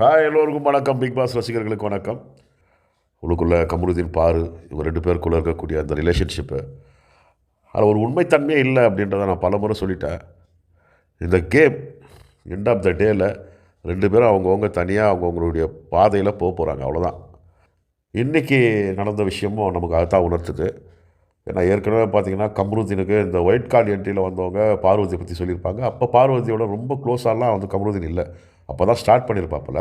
Hi எல்லோருக்கும் வணக்கம். Big pass ரசிகர்களுக்கு வணக்கம். உள்ளுக்குள்ள கமருதீன் பாரு இவங்க ரெண்டு பேருக்குள்ளே இருக்கக்கூடிய அந்த ரிலேஷன்ஷிப்பு அதில் ஒரு உண்மைத்தன்மையே இல்லை அப்படின்றத நான் பலமுறை சொல்லிட்டேன். இந்த கேம் எண்ட் ஆஃப் த டேயில் ரெண்டு பேரும் அவங்கவுங்க தனியாக அவங்கவுங்களுடைய பாதையில் போக போகிறாங்க அவ்வளோதான் இன்றைக்கி நடந்த விஷயமும் நமக்கு அதுதான் உணர்த்துது. ஏன்னா ஏற்கனவே பார்த்தீங்கன்னா கமருதீனுக்கு இந்த ஒயிட் கார்டு என்ட்ரியில் வந்தவங்க பார்வதியை பற்றி சொல்லியிருப்பாங்க. அப்போ பார்வதியோட ரொம்ப க்ளோஸாலாம் வந்து கமருதீன் இல்லை. அப்போ தான் ஸ்டார்ட் பண்ணியிருப்பாப்புல.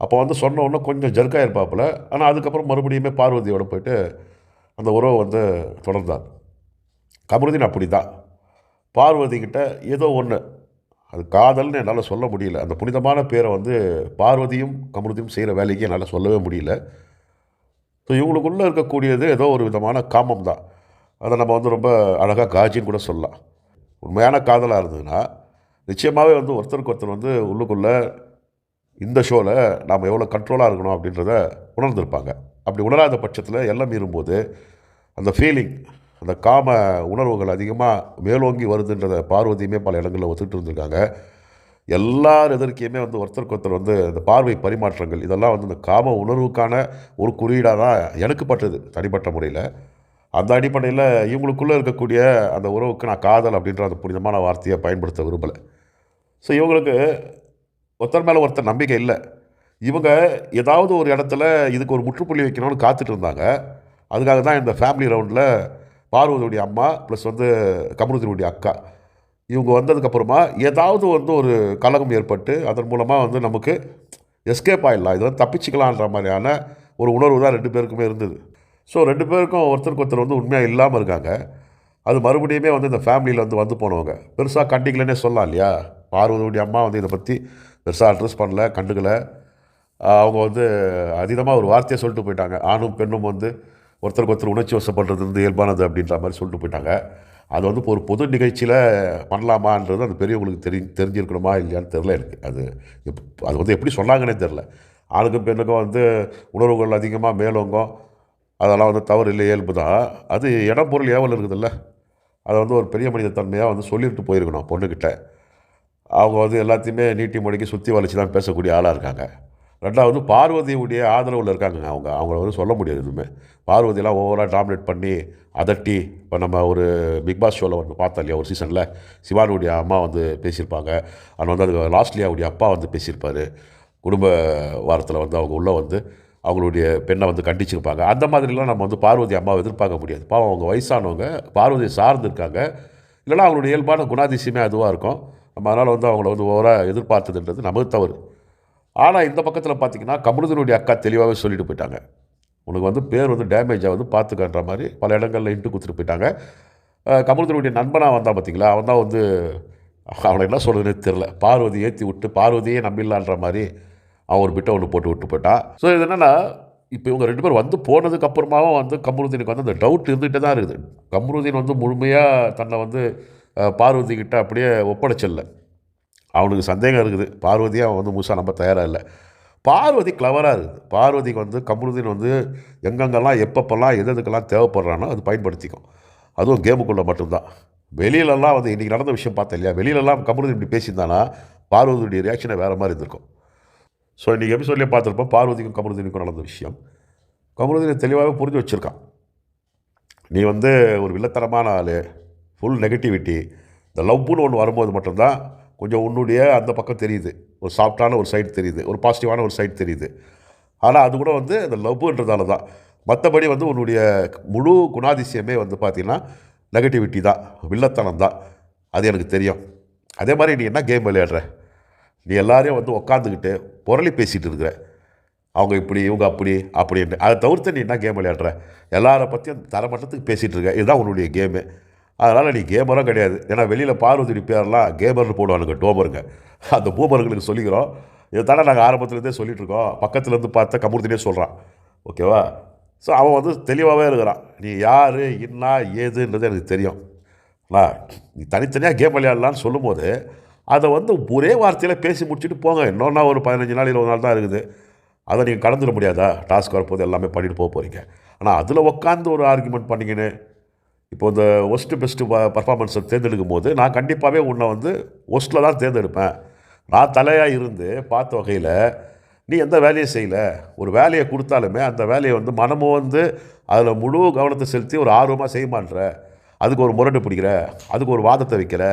அப்போ வந்து சொன்ன உடனே கொஞ்சம் ஜர்க்காக இருப்பாப்புல ஆனால் அதுக்கப்புறம் மறுபடியுமே பார்வதியோடு போயிட்டு அந்த உறவை வந்து தொடர்ந்தார். கமருதீன் அப்படி தான் பார்வதிக்கிட்ட ஏதோ ஒன்று அது காதல்னு என்னால் சொல்ல முடியல. அந்த புனிதமான பேரை வந்து பார்வதியும் கமருதியும் செய்கிற வேலைக்கு என்னால் சொல்லவே முடியல. ஸோ இவங்களுக்குள்ளே இருக்கக்கூடியது ஏதோ ஒரு விதமான காமம் தான் அதை நம்ம வந்து ரொம்ப அழகாக காஜின்னு கூட சொல்லலாம். உண்மையான காதலாக இருந்ததுன்னா நிச்சயமாகவே வந்து ஒருத்தருக்கு ஒருத்தர் வந்து உள்ளுக்குள்ளே இந்த ஷோவில் நாம் எவ்வளோ கண்ட்ரோலாக இருக்கணும் அப்படின்றத உணர்ந்திருப்பாங்க. அப்படி உணராத பட்சத்தில் எல்லாம் மீறும்போது அந்த ஃபீலிங் அந்த காம உணர்வுகள் அதிகமாக மேலோங்கி வருதுன்றத பார்வதியுமே பல இடங்களில் ஒத்துக்கிட்டு இருந்திருக்காங்க. எல்லார் எதிர்க்கையுமே வந்து ஒருத்தருக்கு ஒருத்தர் வந்து இந்த பார்வை பரிமாற்றங்கள் இதெல்லாம் வந்து இந்த காம உணர்வுக்கான ஒரு குறியீடாக தான் எனக்கு பட்டது தனிப்பட்ட முறையில். அந்த அடிப்படையில் இவங்களுக்குள்ளே இருக்கக்கூடிய அந்த உறவுக்கு நான் காதல் அப்படின்ற அந்த புனிதமான வார்த்தையை பயன்படுத்த விரும்பலை. ஸோ இவங்களுக்கு ஒருத்தர் மேலே ஒருத்தர் நம்பிக்கை இல்லை. இவங்க ஏதாவது ஒரு இடத்துல இதுக்கு ஒரு முற்றுப்புள்ளி வைக்கணும்னு காத்துட்டு இருந்தாங்க. அதுக்காக தான் இந்த ஃபேமிலி ரவுண்டில் பார்வதியுடைய அம்மா ப்ளஸ் வந்து கமருதனுடைய அக்கா. இவங்க வந்ததுக்கப்புறமா ஏதாவது வந்து ஒரு கலகம் ஏற்பட்டு அதன் மூலமாக வந்து நமக்கு எஸ்கேப் ஆகிடலாம் இது வந்து தப்பிச்சுக்கலான்ற மாதிரியான ஒரு உணர்வு தான் ரெண்டு பேருக்குமே இருந்தது. ஸோ ரெண்டு பேருக்கும் ஒருத்தருக்கு ஒருத்தர் வந்து உண்மையாக இல்லாமல் இருக்காங்க. அது மறுபடியுமே வந்து இந்த ஃபேமிலியில் வந்து வந்து போனவங்க. பெருசாக கண்டிக்கலன்னே சொல்லலாம் இல்லையா பார்வதியுடைய அம்மா வந்து இதை பற்றி பெருசாக அட்ரஸ் பண்ணல கண்டுக்கலை. அவங்க வந்து அதீதமாக ஒரு வார்த்தையை சொல்லிட்டு போயிட்டாங்க. ஆணும் பெண்ணும் வந்து ஒருத்தருக்கு ஒருத்தர் உணர்ச்சி வசப்படுறது வந்து இயல்பானது அப்படின்ற மாதிரி சொல்லிட்டு போயிட்டாங்க. அது வந்து இப்போ ஒரு பொது நிகழ்ச்சியில் பண்ணலாமான்றது அந்த பெரியவங்களுக்கு தெரி தெரிஞ்சிருக்கணுமா இல்லையான்னு தெரில எனக்கு. அது அது வந்து எப்படி சொன்னாங்கன்னே தெரில ஆணுக்கும் பெண்ணுக்கும் வந்து உணர்வுகள் அதிகமாக மேலோங்கும் அதெல்லாம் வந்து தவறு இல்லை இயல்பு தான் அது இடம் பொருள் ஏவல் இருக்குதுல்ல. அதை வந்து ஒரு பெரிய மனித தன்மையாக வந்து சொல்லிட்டு போயிருக்கணும் பொண்ணுக்கிட்ட. அவங்க வந்து எல்லாத்தையுமே நீட்டி மொழிக்கு சுற்றி வளைச்சி தான் பேசக்கூடிய ஆளாக இருக்காங்க. ரெண்டாவது பார்வதியுடைய ஆதரவில் இருக்காங்க அவங்க. அவங்கள வந்து சொல்ல முடியாது எதுவுமே. பார்வதியெல்லாம் ஓவராக டாமினேட் பண்ணி அதட்டி இப்போ நம்ம ஒரு பிக் பாஸ் ஷோவில் வந்து பார்த்தோம் இல்லையா ஒரு சீசனில் சிவானுடைய அம்மா வந்து பேசியிருப்பாங்க. ஆனால் வந்து அது லாஸ்ட்லியாவுடைய அப்பா வந்து பேசியிருப்பார். குடும்ப வாரத்தில் வந்து அவங்க உள்ளே வந்து அவங்களுடைய பெண்ணை வந்து கண்டிச்சிருப்பாங்க. அந்த மாதிரிலாம் நம்ம வந்து பார்வதி அம்மாவை எதிர்பார்க்க முடியாது. பாவம் அவங்க வயசானவங்க பார்வதியை சார்ந்திருக்காங்க. இல்லைனா அவங்களுடைய இயல்பான குணாதிசயமே அதுவாக இருக்கும். நம்ம அதனால் வந்து அவங்கள வந்து ஓவராக எதிர்பார்த்ததுன்றது நமக்கு தவறு. ஆனால் இந்த பக்கத்தில் பார்த்திங்கன்னா கமலுதனுடைய அக்கா தெளிவாகவே சொல்லிட்டு போயிட்டாங்க. உனக்கு வந்து பேர் வந்து டேமேஜ் ஆகுது பார்த்துக்கன்ற மாதிரி பல இடங்களில் இன்ட்டு கொடுத்துட்டு போயிட்டாங்க. கமலுதனுடைய நண்பனாக வந்தான் பார்த்தீங்களா அவன் தான் வந்து அவனை என்ன சொல்கிறதுனே தெரில பார்வதி ஏற்றி விட்டு பார்வதியே நம்பிடலான்ற மாதிரி அவன் ஒரு பிட்டை ஒன்று போட்டு விட்டு போயிட்டான் ஸோ இது என்னென்னா இப்போ இவங்க ரெண்டு பேர் வந்து போனதுக்கு அப்புறமாவும் வந்து கமருதீனுக்கு வந்து அந்த டவுட் இருந்துகிட்டே தான் இருக்குது. கமருதீன் வந்து முழுமையாக தன்னை வந்து பார்வதி கிட்ட அப்படியே ஒப்படைச்சிடல. அவனுக்கு சந்தேகம் இருக்குது. பார்வதியை அவன் வந்து முழுசாக நம்ப தயாராக இல்லை. பார்வதி கிளவராக இருக்குது. பார்வதிக்கு வந்து கமருதீன் வந்து எங்கெங்கெல்லாம் எப்பப்பெல்லாம் எது எதுக்கெல்லாம் தேவைப்படுறானோ அது பயன்படுத்திக்கும். அதுவும் கேமுக்குள்ளே மட்டும்தான். வெளியிலலாம் வந்து இன்றைக்கி நடந்த விஷயம் பார்த்தேன் இல்லையா? வெளியிலலாம் கமருதீன் இப்படி பேசியிருந்தானா பார்வதியுடைய ரியாக்ஷனை வேறு மாதிரி இருந்திருக்கும். ஸோ இன்றைக்கி எபிசோட்லேயே பார்த்துருப்போம் பார்வதிக்கும் கமருதீனுக்கும் நடந்த விஷயம். கமருதீனை தெளிவாகவே புரிஞ்சு வச்சுருக்கான் நீ வந்து ஒரு வில்லத்தனமான ஆள் ஃபுல் நெகட்டிவிட்டி இந்த லவ்னு ஒன்று வரும்போது மட்டும்தான் கொஞ்சம் உன்னுடைய அந்த பக்கம் தெரியுது. ஒரு சாஃப்டான ஒரு சைடு தெரியுது. ஒரு பாசிட்டிவான ஒரு சைடு தெரியுது. ஆனால் அது கூட வந்து அந்த லவ்ன்றதால தான். மற்றபடி வந்து உன்னுடைய முழு குணாதிசயமே வந்து பார்த்திங்கன்னா நெகட்டிவிட்டி தான் வில்லத்தனம் தான். அது எனக்கு தெரியும். அதே மாதிரி நீ என்ன கேம் விளையாடுற? நீ எல்லாரையும் வந்து உக்காந்துக்கிட்டு புரளி பேசிகிட்டு இருக்கிற. அவங்க இப்படி இவங்க அப்படி அப்படின்னு அதை தவிர்த்து நீ என்ன கேம் விளையாடுற? எல்லாரை பற்றியும் தரமட்டத்துக்கு பேசிகிட்டு இருக்க. இதுதான் உன்னுடைய கேமு அதனால் நீ கேமரும் கிடையாது. ஏன்னா வெளியில் பார்வதி பேர்லாம் கேமர்னு போடுவானுங்க டோமருங்க. அந்த பூமர்களுக்கு சொல்லிக்கிறோம். இதை தானே நாங்கள் ஆரம்பத்துலேருந்தே சொல்லிட்டு இருக்கோம். பக்கத்துலேருந்து பார்த்தா கமுர்த்தினே சொல்கிறான் ஓகேவா? ஸோ அவன் வந்து தெளிவாகவே இருக்கிறான். நீ யார் என்ன ஏதுன்றது எனக்கு தெரியும். நான் நீ தனித்தனியாக கேம் விளையாடலான்னு சொல்லும்போது அதை வந்து ஒரே வார்த்தையில் பேசி முடிச்சுட்டு போங்க. இன்னொன்னா ஒரு பதினஞ்சு நாள் இருபது நாள் தான் இருக்குது. அதை நீங்கள் கடந்துட முடியாதா? டாஸ்க் வரப்போது எல்லாமே பண்ணிட்டு போக போகிறீங்க ஆனால் அதில் உட்காந்து ஒரு ஆர்குமெண்ட் பண்ணிக்கின்னு இப்போ இந்த ஒஸ்ட்டு பெஸ்ட்டு பர்ஃபார்மன்ஸை தேர்ந்தெடுக்கும் போது நான் கண்டிப்பாகவே உன்னை வந்து ஒஸ்ட்டில் தான் தேர்ந்தெடுப்பேன். நான் தலையாக இருந்து பார்த்த வகையில் நீ எந்த வேலையும் செய்யலை? ஒரு வேலையை கொடுத்தாலுமே அந்த வேலையை வந்து மனமும் வந்து அதில் முழு கவனத்தை செலுத்தி ஒரு ஆர்வமாக செய்யமான்ற அதுக்கு ஒரு முரண்டு பிடிக்கிற. அதுக்கு ஒரு வாதத்தை வைக்கிற.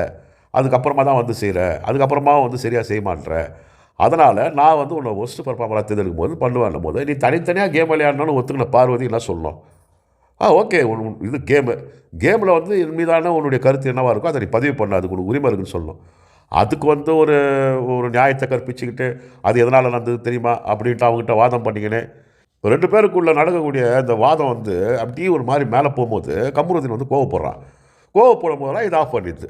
அதுக்கப்புறமா தான் வந்து செய்கிற அதுக்கப்புறமா வந்து சரியாக செய்ய மாட்டேற அதனால் நான் வந்து உன்னை ஒஸ்ட்டு பர்ஃபார்மராக தேர்ந்தெடுக்கும் போது பண்ணுவேன் போது நீ தனித்தனியாக கேம் விளையாடணும்னு ஒத்துக்கின பார்வதி என்ன சொல்லணும்? ஆ ஓகே இது கேமு கேமில் வந்து என் மீதான உன்னுடைய கருத்து என்னவாக இருக்கோ அதை நீ பதிவு பண்ண. அதுக்கு உரிமை இருக்குன்னு சொல்லணும். அதுக்கு வந்து ஒரு ஒரு நியாயத்தை கற்பிச்சுக்கிட்டு அது எதனால் நடந்தது தெரியுமா? அப்படின்ட்டு அவங்ககிட்ட வாதம் பண்ணிக்கினே. ரெண்டு பேருக்குள்ளே நடக்கக்கூடிய இந்த வாதம் வந்து அப்படியே ஒரு மாதிரி மேலே போகும்போது கமருதீன் வந்து கோவப்படுறான். கோவப்படும் போதெல்லாம் இது ஆஃப் பண்ணிடுது.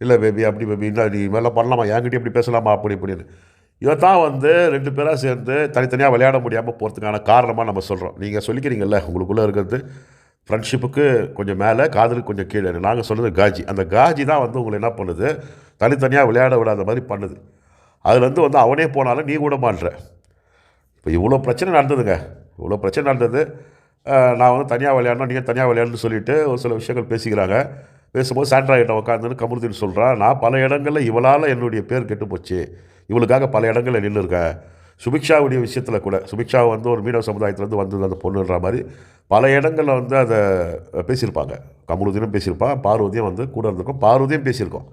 இல்லை பேபி அப்படி பேபி இன்னும் நீ மேலே பண்ணலாமா? என்கிட்ட இப்படி பேசலாமா? அப்படி இப்படின்னு. இவன் தான் வந்து ரெண்டு பேராக சேர்ந்து தனித்தனியாக விளையாட முடியாமல் போகிறதுக்கான காரணமாக நம்ம சொல்கிறோம் நீங்கள் சொல்லிக்கிறீங்கல்ல உங்களுக்குள்ளே இருக்கிறது ஃப்ரெண்ட்ஷிப்புக்கு கொஞ்சம் மேலே காதலுக்கு கொஞ்சம் கீழே. நாங்கள் சொல்கிறது காஜி. அந்த காஜி தான் வந்து உங்களை என்ன பண்ணுது? தனித்தனியாக விளையாட விடாத மாதிரி பண்ணுது. அதுலேருந்து வந்து அவனே போனாலும் நீ கூட மாட்டுற. இப்போ இவ்வளோ பிரச்சனை நடந்ததுங்க. இவ்வளோ பிரச்சனை நடந்தது. நான் வந்து தனியாக விளையாடணும் நீங்கள் தனியாக விளையாடணும்னு சொல்லிட்டு ஒரு சில விஷயங்கள் பேசிக்கிறாங்க. பேசும்போது சாண்ட்ராய்கிட்ட உட்காந்துன்னு கமருதீன் சொல்கிறான் நான் பல இடங்களில் இவளால் என்னுடைய பேர் கெட்டு போச்சு இவளுக்காக பல இடங்களில் நின்று இருக்கேன் சுபிக்ஷாவுடைய விஷயத்தில் கூட சுபிக்ஷா வந்து ஒரு மீனவ சமுதாயத்துலேருந்து வந்தது அந்த பொண்ணுன்ற மாதிரி பல இடங்களில் வந்து அதை பேசியிருப்பாங்க. கமருதீனும் பேசியிருப்பான் பார்வதியும் வந்து கூட இருந்திருக்கும். பார்வதியும் பேசியிருக்கோம்.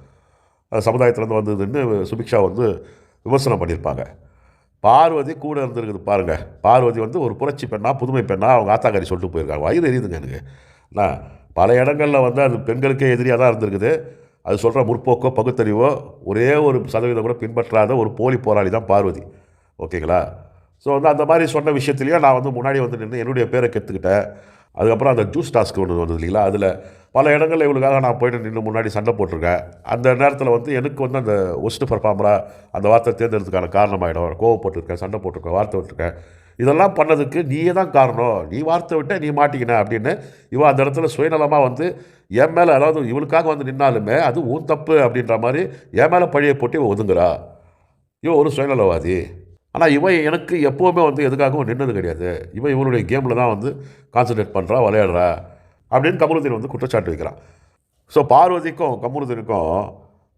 அது சமுதாயத்துலேருந்து வந்ததுன்னு சுபிக்ஷா வந்து விமர்சனம் பண்ணியிருப்பாங்க. பார்வதி கூட இருந்திருக்குது பாருங்கள் பார்வதி வந்து ஒரு புரட்சி பெண்ணா புதுமை பெண்ணா அவங்க ஆத்தாக்காரி சொல்லிட்டு போயிருக்காங்க. வயிறு எரியுதுங்க எனக்கு. நான் பல இடங்களில் வந்து அது பெண்களுக்கே எதிரியாக தான் இருந்திருக்குது. அது சொல்கிற முற்போக்கோ பகுத்தறிவோ ஒரே ஒரு சதவீதம் கூட பின்பற்றாத ஒரு போலி போராளி தான் பார்வதி. ஓகேங்களா? ஸோ வந்து அந்த மாதிரி சொன்ன விஷயத்துலையும் நான் வந்து முன்னாடி வந்து நின்று என்னுடைய பேரை கற்றுக்கிட்டேன் அதுக்கப்புறம் அந்த ஜூஸ் டாஸ்க் ஒன்று வந்தது இல்லைங்களா? அதில் பல இடங்களில் இவளுக்காக நான் போயிட்டு நின்று முன்னாடி சண்டை போட்டிருக்கேன். அந்த நேரத்தில் வந்து எனக்கு வந்து அந்த ஒஸ்ட் பர்ஃபார்மராக அந்த வார்த்தை தேர்ந்தெடுத்துக்கான காரணமாகிடும் கோவப்பட்டிருக்கேன் சண்டை போட்டிருக்கேன் வார்த்தை விட்டுருக்கேன். இதெல்லாம் பண்ணதுக்கு நீயே தான் காரணம். நீ வார்த்தை விட்ட நீ மாட்டிக்கின அப்படின்னு இவன் அந்த இடத்துல சுயநலமாக வந்து என் மேலே அதாவது இவளுக்காக வந்து நின்னாலுமே அது உன் தப்பு அப்படின்ற மாதிரி என் மேலே பழியை போட்டு இவன் ஒதுங்குறா. இவன் ஒரு சுயநலவாதி. ஆனால் இவன் எனக்கு எப்போவுமே வந்து எதுக்காகவும் நின்னது கிடையாது. இவன் இவனுடைய கேமில் தான் வந்து கான்சன்ட்ரேட் பண்ணுறா விளையாடுறா அப்படின்னு கமருதீன் வந்து குற்றச்சாட்டு வைக்கிறான் ஸோ பார்வதிக்கும் கமருதீனுக்கும்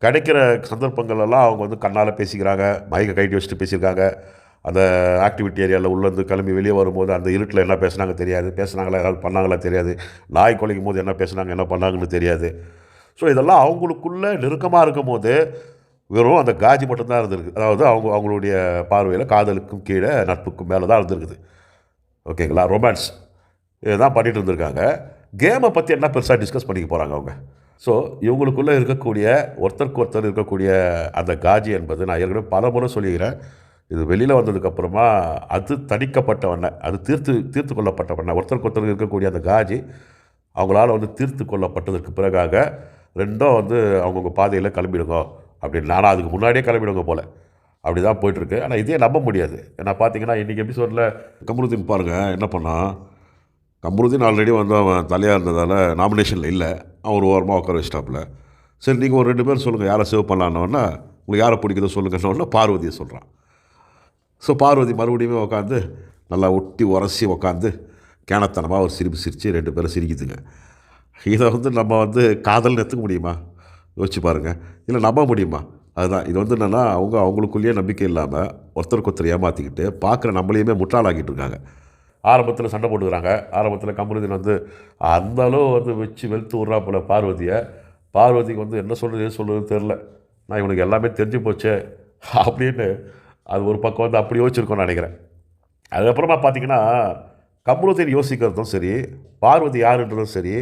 கிடைக்கிற சந்தர்ப்பங்கள் எல்லாம் அவங்க வந்து கண்ணால் பேசிக்கிறாங்க மைக்கை கைட்டி வச்சுட்டு பேசியிருக்காங்க. அந்த ஆக்டிவிட்டி ஏரியாவில் உள்ளேருந்து கிளம்பி வெளியே வரும்போது அந்த இருட்டில் என்ன பேசுனாங்க தெரியாது. பேசுனாங்களா ஏதாவது பண்ணாங்களா தெரியாது. நாய் குலைக்கும் போது என்ன பேசுனாங்க என்ன பண்ணாங்கன்னு தெரியாது. ஸோ இதெல்லாம் அவங்களுக்குள்ளே நெருக்கமாக இருக்கும் போது வெறும் அந்த காஜி மட்டும்தான் இருந்திருக்கு. அதாவது அவங்க அவங்களுடைய பார்வையில் காதலுக்கும் கீழே நட்புக்கும் மேலே தான் இருந்திருக்குது. ஓகேங்களா? ரொமான்ஸ் இதுதான் பண்ணிகிட்டு இருந்திருக்காங்க. கேமை பற்றி என்ன பெருசாக டிஸ்கஸ் பண்ணிக்க போகிறாங்க அவங்க? ஸோ இவங்களுக்குள்ளே இருக்கக்கூடிய ஒருத்தருக்கு ஒருத்தர் இருக்கக்கூடிய அந்த காஜி என்பது நான் ஏற்கனவே பல முறை சொல்லிக்கிறேன். இது வெளியில் வந்ததுக்கப்புறமா அது தணிக்கப்பட்டவண்ண அது தீர்த்து தீர்த்து கொள்ளப்பட்டவண்ண ஒருத்தருக்கு ஒருத்தர் இருக்கக்கூடிய அந்த காஜி அவங்களால் வந்து தீர்த்து கொள்ளப்பட்டதற்கு பிறகாக ரெண்டும் வந்து அவங்கவுங்க பாதையில் கிளம்பிடுங்க அப்படின்னு நானும் அதுக்கு முன்னாடியே கிளம்பிடுங்க போல். அப்படி தான் போயிட்டுருக்கு. ஆனால் இதே நம்ப முடியாது. ஏன்னா பார்த்தீங்கன்னா இன்றைக்கி எபிசோடில் கமருதீன் பாருங்கள் என்ன பண்ணான் கமருதீன் ஆல்ரெடி வந்து அவன் தலையாக இருந்ததால் நாமினேஷனில் இல்லை. அவன் ஓரமாக உட்கார வச்சிட்டாப்புல. சரி நீங்கள் ஒரு ரெண்டு பேர் சொல்லுங்கள் யாரை சேவ் பண்ணலான்னு. உங்களுக்கு யாரை பிடிக்குதோ சொல்லுங்கன்னு பார்வதியை சொல்கிறான் ஸோ பார்வதி மறுபடியும் உட்காந்து நல்லா ஒட்டி உரசி உட்காந்து கேனத்தனமாக ஒரு சிரிப்பு சிரித்து ரெண்டு பேரும் சிரிக்குதுங்க. இதை வந்து நம்ம வந்து காதல்னு எடுத்துக்க முடியுமா? யோசிச்சு பாருங்கள் இல்லை நம்ப முடியுமா? அதுதான். இது வந்து என்னென்னா அவங்க அவங்களுக்குள்ளேயே நம்பிக்கை இல்லாமல் ஒருத்தருக்கு ஒருத்தர் ஏமாற்றிக்கிட்டு பார்க்குற நம்மளையுமே முற்றாளாக்கிட்டு இருக்காங்க. ஆரம்பத்தில் சண்டை போட்டுக்கிறாங்க. ஆரம்பத்தில் கமருதீன் வந்து அந்த அளவு வந்து வச்சு வெளுத்து விட்றா போல பார்வதியை. பார்வதிக்கு வந்து என்ன சொல்கிறது எது சொல்கிறதுன்னு தெரில நான் இவனுக்கு எல்லாமே தெரிஞ்சு போச்சே அப்படின்னு அது ஒரு பக்கம் வந்து அப்படி யோசிச்சிருக்கோம்னு நினைக்கிறேன். அதுக்கப்புறமா பார்த்தீங்கன்னா கமருதீன் யோசிக்கிறதும் சரி பார்வதி யாருன்றதும் சரி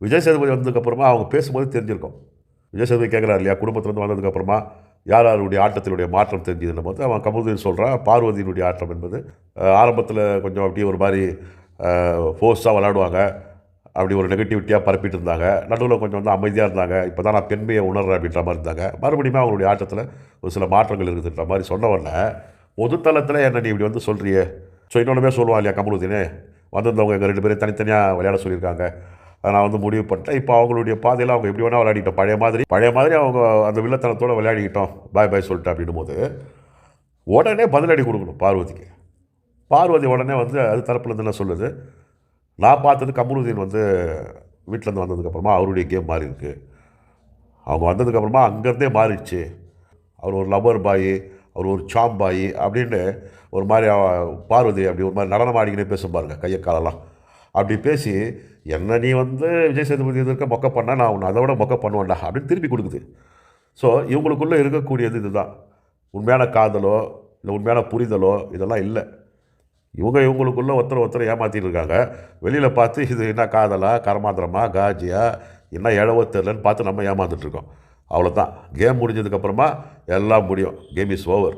விஜய் சேதுபதி வந்ததுக்கப்புறமா அவங்க பேசும்போது தெரிஞ்சிருக்கும். விஜய் சேதுபதி கேட்குறாரு இல்லையா குடும்பத்துலேருந்து வந்ததுக்கப்புறமா யார் யாருடைய ஆட்டத்தினுடைய மாற்றம் தெரிஞ்சதுன்னு போது அவன் கமலுதீன் சொல்கிறான் பார்வதியினுடைய ஆட்டம் என்பது ஆரம்பத்தில் கொஞ்சம் அப்படியே ஒரு மாதிரி ஃபோர்ஸாக விளாடுவாங்க அப்படி ஒரு நெகட்டிவிட்டியாக பரப்பிட்டு இருந்தாங்க. நடுவில் கொஞ்சம் வந்து அமைதியாக இருந்தாங்க. இப்போ தான் நான் பெண்மையை உணர்றேன் அப்படின்ற மாதிரி இருந்தாங்க. மறுபடியும் அவங்களுடைய ஆட்டத்தில் ஒரு சில மாற்றங்கள் இருக்குதுன்ற மாதிரி சொன்ன உடனே பொதுத்தளத்தில் என்ன நீ இப்படி வந்து சொல்கிறியே ஸோ இன்னொன்றுமே சொல்லுவான் இல்லையா கமலுதீனே? வந்திருந்தவங்க எங்கள் ரெண்டு பேரும் தனித்தனியாக விளையாட சொல்லியிருக்காங்க. அதை நான் வந்து முடிவு பண்ணிட்டேன். இப்போ அவங்களுடைய பாதையில் அவங்க எப்படி வேணால் விளையாடிட்டோம் பழைய மாதிரி பழைய மாதிரி அவங்க அந்த வில்லத்தனத்தோடு விளையாடிக்கிட்டோம். பாய் பாய் சொல்லிட்டு அப்படின்னும் போது உடனே பதிலடி கொடுக்கணும் பார்வதிக்கு. பார்வதி உடனே வந்து அது தரப்புலேருந்து என்ன சொல்லுது? நான் பார்த்தது கமருதீன் வந்து வீட்டிலேருந்து வந்ததுக்கப்புறமா அவருடைய கேம் மாறி இருக்கு. அவங்க வந்ததுக்கப்புறமா அங்கேருந்தே மாறிடுச்சு. அவர் ஒரு லவர் பாய் அவர் ஒரு சாம்பாயி அப்படின்னு ஒரு மாதிரி பார்வதி அப்படி ஒரு மாதிரி நடனம் ஆடிக்கினே பேசும் பாருங்க கையை காலெல்லாம். அப்படி பேசி என்ன நீ வந்து விஜய் சேதுபதி இருக்க மொக்க பண்ணால் நான் உன்னை அதை விட மொக்க பண்ணுவேன்டா அப்படின்னு திருப்பி கொடுக்குது. ஸோ இவங்களுக்குள்ளே இருக்கக்கூடியது இதுதான். உண்மையான காதலோ இல்லை உண்மையான புரிதலோ இதெல்லாம் இல்லை. இவங்க இவங்களுக்குள்ளே ஒருத்தர் ஒருத்தர் ஏமாத்திட்டு இருக்காங்க. வெளியில் பார்த்து இது என்ன காதலா கரமாந்திரமா காஜியா என்ன இழவோ தெரிலன்னு பார்த்து நம்ம ஏமாந்துட்டுருக்கோம் அவ்வளோதான் கேம் முடிஞ்சதுக்கப்புறமா எல்லாம் முடியும். Game is over